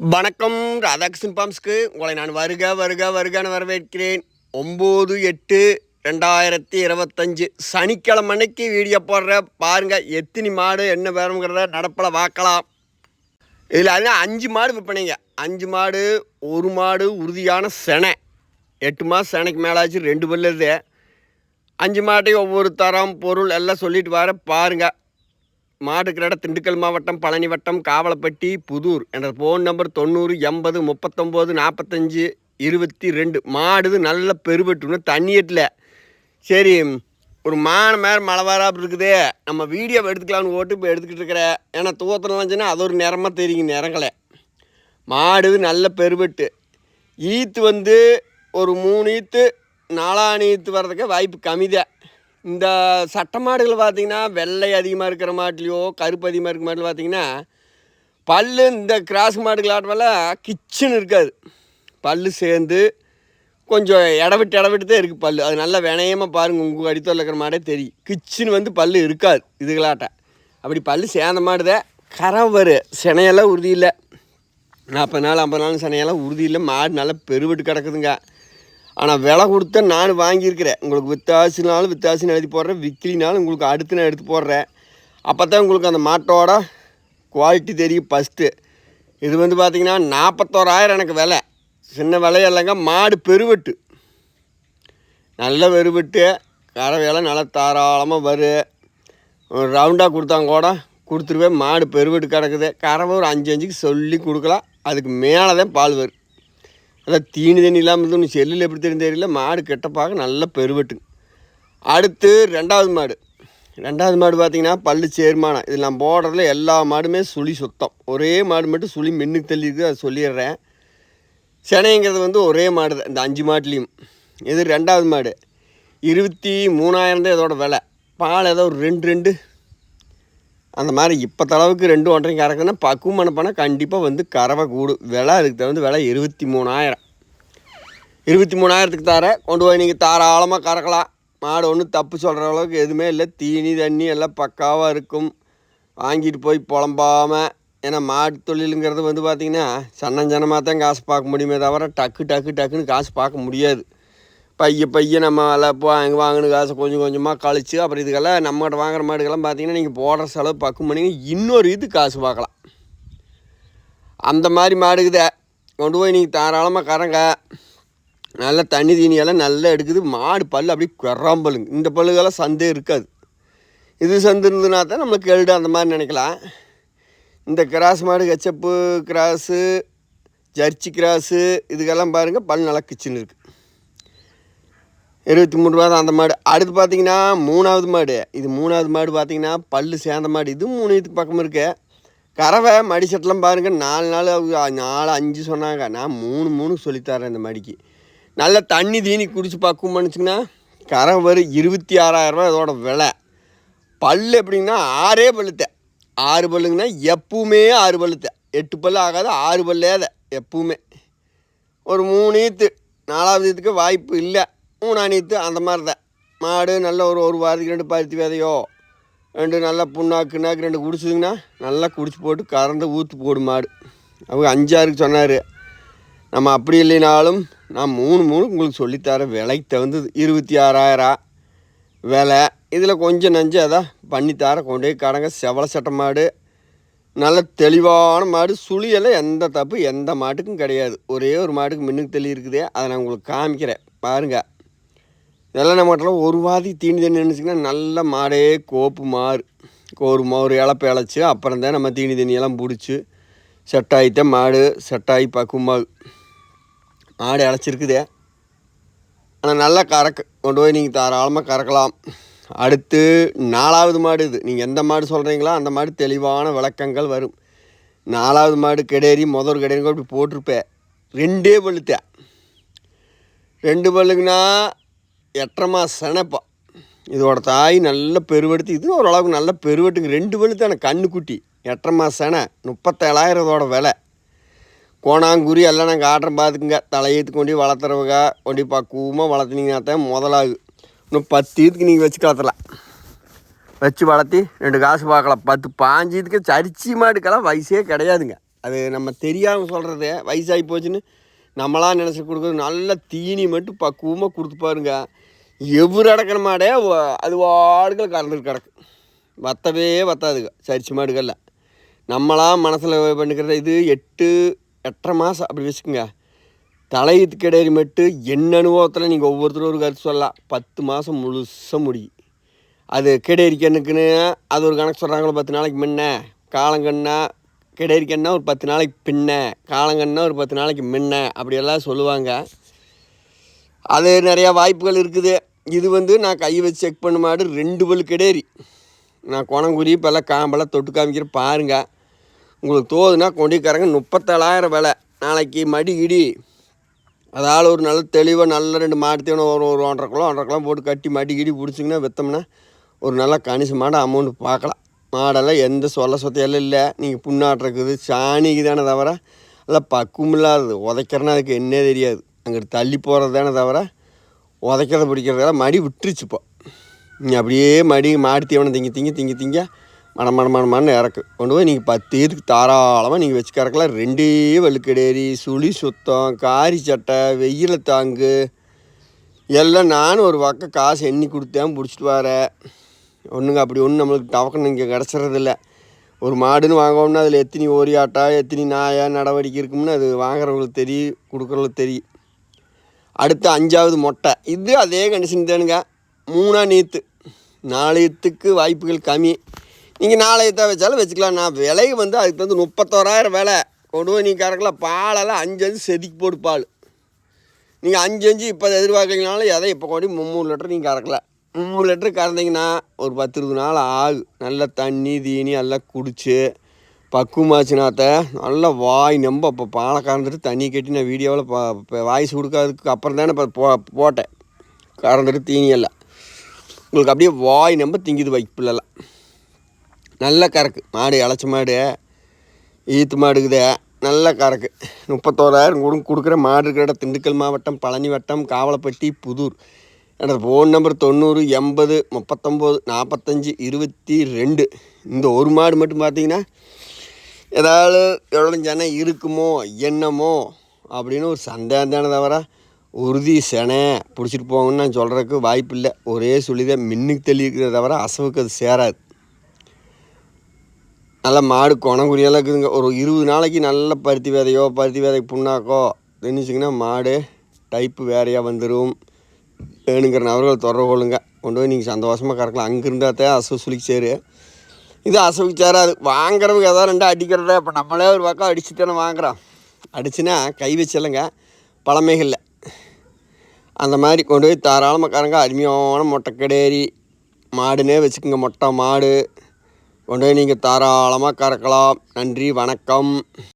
வணக்கம் ராதாகிருஷ்ணன் பாம்ஸ்க்கு. உங்களை நான் வருக வருக வருகன்னு வரவேற்கிறேன். ஒம்பது எட்டு ரெண்டாயிரத்தி இருபத்தஞ்சு சனிக்கிழமை அன்னைக்கு வீடியோ போடுற பாருங்க எத்தினி மாடு என்ன வேணுங்கிறத நடப்பில் பார்க்கலாம். இதில் அது அஞ்சு மாடு விற்பனைங்க. அஞ்சு மாடு ஒரு மாடு உறுதியான செனை. எட்டு மாதம் செனைக்கு மேலாச்சு ரெண்டு பல்லுது அஞ்சு மாட்டையும் ஒவ்வொரு தரம் பொருள் எல்லாம் சொல்லிட்டு வர பாருங்கள் மாடுக்கிற இடம் திண்டுக்கல் மாவட்டம் பழனி வட்டம் காவலப்பட்டி புதூர் என்ற ஃபோன் நம்பர் தொண்ணூறு எண்பது முப்பத்தொம்போது நாற்பத்தஞ்சு இருபத்தி ரெண்டு மாடுது நல்ல தண்ணி எட்டில் சரி ஒரு மான மேல மழை வராப்பு இருக்குது நம்ம வீடியோ எடுத்துக்கலாம்னு ஓட்டு இப்போ எடுத்துக்கிட்டு இருக்கிறேன் ஏன்னா தூக்கத்தில் வந்துச்சுன்னா அது ஒரு நிறமாக தெரியுங்க நிறங்களே. மாடு நல்ல பெருவெட்டு. ஈத்து வந்து ஒரு மூணு ஈத்து நாலாணி ஈத்து வர்றதுக்கு வாய்ப்பு கம்மிதான். இந்த சட்ட மாடுகள் பார்த்தீங்கன்னா வெள்ளை அதிகமாக இருக்கிற மாட்டிலையோ கருப்பு அதிகமாக இருக்கிற மாட்டில் பார்த்திங்கன்னா பல்லு இந்த கிராஸ் மாடுகளாட்டமெல்லாம் கிச்சன் இருக்காது. பல்லு சேர்ந்து கொஞ்சம் இடவிட்டு இடவிட்டு தான் இருக்குது பல் அது நல்லா வினயமாக பாருங்கள் உங்கள் அடித்தோல் இருக்கிற மாடே தெரியும். கிச்சன் வந்து பல் இருக்காது இதுகளாட்ட. அப்படி பல்லு சேர்ந்த மாடுதான் கரை வரும் சினையெல்லாம் உறுதி இல்லை. நாற்பது நாள் ஐம்பது நாள் சினையெல்லாம் உறுதி இல்லை. மாடு நல்லா பெருவிட்டு கிடக்குதுங்க. ஆனால் விலை கொடுத்த நான் வாங்கியிருக்கிறேன். உங்களுக்கு வித்தாசினாலும் வித்தாசின்னு எழுதி போடுறேன். விக்கிலினாலும் உங்களுக்கு அடுத்து நான் எடுத்து போடுறேன். அப்போ தான் உங்களுக்கு அந்த மாட்டோட குவாலிட்டி தெரியும் ஃபஸ்ட்டு இது வந்து பார்த்திங்கன்னா நாற்பத்தோராயிரம் எனக்கு விலை. சின்ன விலையெல்லாங்க மாடு பெருவெட்டு. நல்ல பெருவெட்டு. கரை விலை நல்லா தாராளமாக வரும் ஒரு ரவுண்டாக கொடுத்தாங்க கூட கொடுத்துருவேன். மாடு பெருவெட்டு கிடக்குது. கறவை ஒரு அஞ்சு அஞ்சுக்கு சொல்லி கொடுக்கலாம். அதுக்கு மேலே தான் பால் வரும். அதான் தீனி தண்ணி இல்லாமல் இருந்து செல்லில் எப்படி தெரியும் தெரியல. மாடு கெட்ட பார்க்க நல்ல பெருவெட்டு அடுத்து ரெண்டாவது மாடு. ரெண்டாவது மாடு பார்த்திங்கன்னா பல்லு சேர்மானம். இதில் நான் போடுறதுல எல்லா மாடுமே சுழி சுத்தம். ஒரே மாடு மட்டும் சுழி மின்னுக்கு தள்ளியிருக்கு அதை சொல்லிடுறேன். சென்னைங்கிறது வந்து ஒரே மாடு தான் இந்த அஞ்சு மாட்டுலேயும். இது ரெண்டாவது மாடு. இருபத்தி மூணாயிரம் தான் இதோட விலை. பால் ஏதோ ஒரு ரெண்டு ரெண்டு. அந்த மாதிரி இப்போ தளவுக்கு ரெண்டு ஒன்றரை கறக்குன்னா பக்குவமான பணம் கண்டிப்பாக வந்து கறவை கூடும் விலை அதுக்கு தகுந்த விலை இருபத்தி மூணாயிரம். இருபத்தி மூணாயிரத்துக்கு தர கொண்டு போய் நீங்கள் தாராளமாக கறக்கலாம். மாடு ஒன்றும் தப்பு சொல்கிற அளவுக்கு எதுவுமே இல்லை. தீனி தண்ணி எல்லாம் பக்காவாக இருக்கும். வாங்கிட்டு போய் புலம்பாமல் ஏன்னா மாட்டு தொழிலுங்கிறது வந்து பார்த்திங்கன்னா சன்னஞ்சனமாக தான் காசு பார்க்க முடியுமே தவிர டக்கு டக்கு டக்குன்னு காசு பார்க்க முடியாது. பைய பைய நம்ம எல்லாம் இப்போ அங்கே வாங்கின காசை கொஞ்சம் கொஞ்சமாக கழிச்சு அப்புறம் இதுக்கெல்லாம் நம்மகிட்ட வாங்குற மாடுக்கெல்லாம் பார்த்தீங்கன்னா நீங்கள் போடுற செலவு பக்கம் பண்ணிங்க இன்னொரு இது காசு பார்க்கலாம். அந்த மாதிரி மாடுக்குதே. கொண்டு போய் நீங்கள் தாராளமாக கறங்க. நல்ல தண்ணி தீனியெல்லாம் நல்லா எடுக்குது. மாடு பல் அப்படியே குறாம்பலுங்க இந்த பல்லுக்கெல்லாம் சந்தே இருக்காது. இது சந்து இருந்ததுனா தான் நம்மளுக்கு எழுடு அந்த மாதிரி நினைக்கலாம். இந்த கிராஸ் மாடு கச்சப்பு கிராஸு ஜர்ச்சி கிராஸு இதுக்கெல்லாம் பாருங்கள் பல் நல்லா கிச்சின்னு இருக்குது இருபத்தி மூணு ரூபா தான் அந்த மாடு. அடுத்து பார்த்தீங்கன்னா மூணாவது மாடு. இது மூணாவது மாடு பார்த்தீங்கன்னா பல்லு சேர்ந்த மாடு. இது மூணு இதுக்கு பக்கம் இருக்கு. கறவை மடி செட்டெலாம் பாருங்கள் நாலு நாள் நாலு அஞ்சு சொன்னாங்க. நான் மூணு மூணு சொல்லித்தரேன் இந்த மடிக்கு. நல்ல தண்ணி தீனி குடிச்சு பக்குவம் பண்ணிச்சிங்கன்னா கரம் வரும் இருபத்தி ஆறாயிரரூபா இதோட விலை. பல் எப்படிங்கன்னா ஆறே பல்லுத்த. ஆறு பல்லுங்கன்னா எப்பவுமே ஆறு பல்லுத்த. எட்டு பல்லு ஆகாது ஆறு பல்லேத எப்பவுமே. ஒரு மூணு ஈத்து நாலாவது ஈத்துக்கு வாய்ப்பு இல்லை. மூணாணித்து அந்த மாதிரி தான். மாடு நல்ல ஒரு ஒரு வாரத்துக்கு ரெண்டு பருத்தி விதையோ ரெண்டு நல்லா புண்ணாக்குனாக்கு ரெண்டு குடிச்சதுங்கன்னா நல்லா குடிச்சு போட்டு கறந்து ஊற்று போடும் மாடு. அவங்க அஞ்சாருக்கு சொன்னார். நம்ம அப்படி இல்லைனாலும் நான் மூணு மூணு உங்களுக்கு சொல்லித்தர விலைக்கு தகுந்தது இருபத்தி ஆறாயிரம் விலை இதில் கொஞ்சம் நஞ்சு அதான் பண்ணித்தர கொண்டு போய் கடங்க செவலை சட்டை மாடு நல்ல தெளிவான மாடு சுழியெல்லாம் எந்த தப்பு எந்த மாட்டுக்கும் கிடையாது. ஒரே ஒரு மாட்டுக்கு மின்னுக்கு தெளி இருக்குதே அதை நான் உங்களுக்கு காமிக்கிறேன். பாருங்கள் இதெல்லாம் நம்மகிட்டலாம் ஒரு வாதி தீனி தண்ணி நினச்சிங்கன்னா நல்ல மாடே கோப்பு மாறு. ஒரு ஒரு இழப்பு இழைச்சி அப்புறம் தான் நம்ம தீனி தண்ணியெல்லாம் பிடிச்சி செட் மாடு செட்டாகி ஆகி ஆடு அழைச்சிருக்குதே ஆனால் நல்லா கறக்கு. கொண்டு போய் நீங்கள் தாராளமாக கறக்கலாம். அடுத்து நாலாவது மாடு இது. நீங்கள் எந்த மாடு சொல்கிறீங்களோ அந்த மாடு தெளிவான விளக்கங்கள் வரும். நாலாவது மாடு கெடேரி முதல் கெடேரி அப்படி போட்டிருப்பேன் ரெண்டே பழுத்தேன் ரெண்டு பல்லுக்குன்னா எட்டரை மாதம் செனப்பா. இதோட தாய் நல்ல பெருவெடுத்து இது ஓரளவுக்கு நல்ல பெருவெட்டுங்க. ரெண்டு பழுத்தான கண்ணுக்குட்டி எட்டரை மாதம் செனை. முப்பத்தேழாயிரம் இதோட விலை. கோணாங்குருவி எல்லாம் நாங்கள் ஆடுறோம் பார்த்துக்குங்க தலையத்து கொண்டு வளர்த்துறவங்க கொண்டு பக்குவமாக வளர்த்துனீங்கன்னா தான் முதலாகு இன்னும் பத்து இதுக்கு நீங்கள் வச்சு கலத்தலாம் வச்சு வளர்த்தி ரெண்டு காசு பார்க்கலாம். பத்து பாஞ்சு இதுக்கு சரிச்சி மாடுக்கெல்லாம் வயசே கிடையாதுங்க. அது நம்ம தெரியாமல் சொல்கிறது வயசாகி போச்சுன்னு நம்மளா நினச்சி கொடுக்குறது நல்ல தீனி மட்டும் பக்குவமாக கொடுத்து பாருங்க. எவ்வளோ அடக்கிற மாடே அது வாடுகள் கறந்துட்டு கிடக்கு. வத்தவே வத்தாதுங்க. சரிச்சு மாடுகளில். நம்மளாம் மனசில் பண்ணிக்கிறது இது எட்டு எட்டரை மாதம் அப்படி வச்சுக்கோங்க. தலையத்து கிடையாது மட்டும் என்ன அனுபவத்தில் நீங்கள் ஒவ்வொருத்தரும் ஒரு கருத்து சொல்லலாம். பத்து மாதம் முழுசாக முடி. அது கிடைக்கணுக்குன்னு அது ஒரு கணக்கு சொல்கிறாங்களோ பத்து நாளைக்கு முன்ன. காலங்கண்ணா கிடைக்கன்னா ஒரு பத்து நாளைக்கு பின்ன. காலங்கண்ணா ஒரு பத்து நாளைக்கு முன்ன. அப்படியெல்லாம் சொல்லுவாங்க. அது நிறையா வாய்ப்புகள் இருக்குது. இது வந்து நான் கை வச்சு செக் பண்ண மாடு ரெண்டு பல் கிடையாது நான் குணங்குறி இப்போல்லாம் காம்பெல்லாம் தொட்டு காமிக்கிற பாருங்கள் உங்களுக்கு தோதுன்னா கொண்டிக்காரங்க முப்பத்தேழாயிரம் விலை. நாளைக்கு மடி இடி அதால் ஒரு நல்ல தெளிவாக நல்ல ரெண்டு மாடு தீவனம் ஒரு ஒரு ஒன்றரை கிலோ ஒன்றரை கிலோ போட்டு கட்டி மடி கிடி பிடிச்சிங்கன்னா விற்றோம்னா ஒரு நல்ல கணிசமான அமௌண்ட் பார்க்கலாம். மாடெல்லாம் எந்த சொல்ல சொத்தையெல்லாம் இல்லை. நீங்கள் புண்ணாட்டம் இருக்குது சாணிக்கு தானே தவிர எல்லாம் பக்குவம் இல்லாதது. உதைக்கிறனா அதுக்கு என்ன தெரியாது. அங்கிட்டு தள்ளி போகிறது தானே தவிர உதைக்கிறத பிடிக்கிறதெல்லாம் மடி விட்டுருச்சு இப்போ. நீ அப்படியே மடி மாடு தீவனம் திங்கி திங்கி திங்கி திங்க மட மட மட இறக்கு. கொண்டு போய் நீங்கள் பத்து இதுக்கு தாராளமாக நீங்கள் வச்சு கறக்கலாம். ரெண்டே வெளுக்கடேரி சுழி சுத்தம் காரி சட்டை வெயில தாங்கு. எல்லாம் நானும் ஒரு பக்கம் காசு எண்ணி கொடுத்தேன் பிடிச்சிட்டு வரேன் ஒன்றுங்க அப்படி ஒன்றும் நம்மளுக்கு டவக்கணும் இங்கே கிடச்சிறதில்ல. ஒரு மாடுன்னு வாங்கணும்னா அதில் எத்தனி ஓரியாட்டா எத்தனி நாயா நடவடிக்கை இருக்கும்னு அது வாங்குறவங்களுக்கு தெரியும் கொடுக்குறவங்களுக்கு தெரியும் அடுத்து அஞ்சாவது மொட்டை. இது அதே கண்டிஷன் தானுங்க. மூணா நீத்து. நாளையத்துக்கு வாய்ப்புகள் கம்மி. நீங்கள் நாளையத்தான் வச்சாலும் வச்சுக்கலாம். நான் விலை வந்து அதுக்கு வந்து முப்பத்தோராயிரம் விலை. கொண்டு போய் நீ கறக்கலாம் பாலெல்லாம் அஞ்சு அஞ்சு செதுக்கி போட்டு பால். நீங்கள் அஞ்சு அஞ்சு இப்போ எதிர்பார்க்குறீங்கனாலும் எதை இப்போ கொண்டு போய் முந்நூறு லிட்டர் நீங்கள் கறக்கல. முந்நூறு லிட்டர் கறந்தீங்கன்னா ஒரு பத்து இருபது நாள் ஆகும் நல்ல தண்ணி தீனி எல்லாம் குடிச்சு பக்குவமாச்சுனாத்த நல்லா வாய் நம்ப இப்போ பாலை கறந்துட்டு தண்ணி கட்டி நான் வீடியோவில் பா இப்போ வாய்ஸ் கொடுக்காததுக்கு அப்புறம் தானே இப்போ போ போட்டேன். கறந்துட்டு தீனி எல்லாம். உங்களுக்கு அப்படியே வாய் நம்ப திங்குது வைப்பிலலாம் நல்ல கறக்கு. மாடு இளச்ச மாடு ஈத்து மாடுக்குதே நல்ல கறக்கு. முப்பத்தோராயிரம் கொடு கொடுக்குற மாடு இருக்கிற இடம் திண்டுக்கல் மாவட்டம் பழனி வட்டம் காவலப்பட்டி புதூர். எனது ஃபோன் நம்பர் தொண்ணூறு எண்பது முப்பத்தொம்போது நாற்பத்தஞ்சி இருபத்தி ரெண்டு. இந்த ஒரு மாடு மட்டும் பார்த்தீங்கன்னா ஏதாவது எவ்வளோ ஜனம் இருக்குமோ என்னமோ அப்படின்னு ஒரு சந்தேகம் தானே தவிர உறுதி செனை பிடிச்சிட்டு போங்கன்னு நான் சொல்கிறதுக்கு வாய்ப்பு இல்லை ஒரே சொல்லிதான் மின்னுக்கு தள்ளி இருக்கிறத தவிர அசவுக்கு அது சேராது. நல்லா மாடு குணங்குறியெல்லாம் இருக்குதுங்க. ஒரு இருபது நாளைக்கு நல்ல பருத்தி விதையோ பருத்தி விதைக்கு புண்ணாக்கோ திணிச்சிங்கன்னா மாடு டைப்பு வேறையாக வந்துடும் வேணுங்கிற நபர்கள் தொடர்பு கொள்ளுங்க. கொண்டு போய் நீங்கள் சந்தோஷமாக கறக்கலாம். அங்கே இருந்தாத்தே அசு சுளிக்கு சேரு. இது அசவுக்கு சேராது. வாங்குறவங்க எதாவது ரெண்டு அடிக்கிறத. இப்போ நம்மளே ஒரு பக்கம் அடிச்சுட்டானே வாங்குறோம். அடிச்சுன்னா கை வச்சில்லைங்க பழமைகளில் அந்த மாதிரி கொண்டு போய் தாராளமாக கறங்க. அருமையான மொட்டை கடேரி. மாடுனே வச்சுக்கோங்க. மொட்டை மாடு. கொண்டு நீங்கள் தாராளமாக கறக்கலாம். நன்றி வணக்கம்.